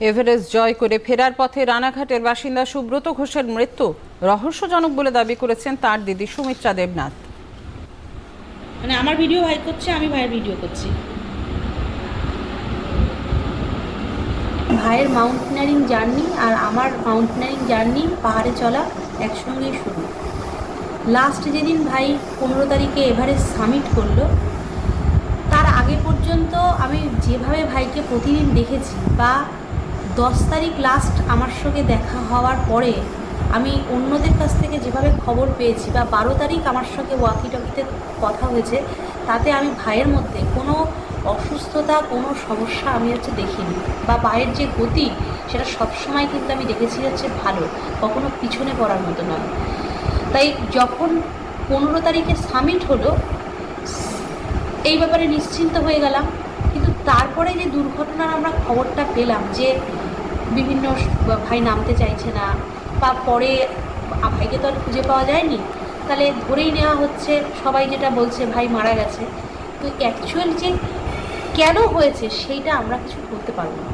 Everest জয় করে ফেরার পথে রানাঘাটের বাসিন্দা সুব্রত ঘোষের মৃত্যু রহস্যজনক বলে দাবি করেছেন তার দিদি সুমিত্রা দেবনাথ। মানে আমার ভিডিও ভাই করছে আমি ভাইয়ের ভিডিও করছি। ভাইয়ের মাউন্টেনারিং জার্নি আর আমার মাউন্টেনারিং জার্নি পাহাড়ে চলা একসঙ্গেই শুরু। লাস্ট যেদিন ভাই পনেরো তারিখে এভারেস্ট সামিট করল তার আগে পর্যন্ত আমি যেভাবে ভাইকে প্রতিদিন দেখেছি বা দশ তারিখ লাস্ট আমার সঙ্গে দেখা হওয়ার পরে আমি অন্যদের কাছ থেকে যেভাবে খবর পেয়েছি বা বারো তারিখ আমার সঙ্গে ওয়াকি টকিতে কথা হয়েছে, তাতে আমি ভাইয়ের মধ্যে কোনো অসুস্থতা, কোনো সমস্যা আমি হচ্ছে দেখিনি বা পায়ের যে গতি, সেটা সবসময় কিন্তু আমি দেখেছি হচ্ছে ভালো, কখনো পিছনে পড়ার মতো নয়। তাই যখন পনেরো তারিখে সামিট হলো, এই ব্যাপারে নিশ্চিন্ত হয়ে গেলাম। কিন্তু তারপরে যে দুর্ঘটনার আমরা খবরটা পেলাম যে বিভিন্ন ভাই নামতে চাইছে না, বা পরে ভাইকে তো আর খুঁজে পাওয়া যায়নি, তাহলে ধরেই নেওয়া হচ্ছে, সবাই যেটা বলছে, ভাই মারা গেছে। তো অ্যাকচুয়াল যে কেন হয়েছে, সেইটা আমরা কিছু করতে পারব না।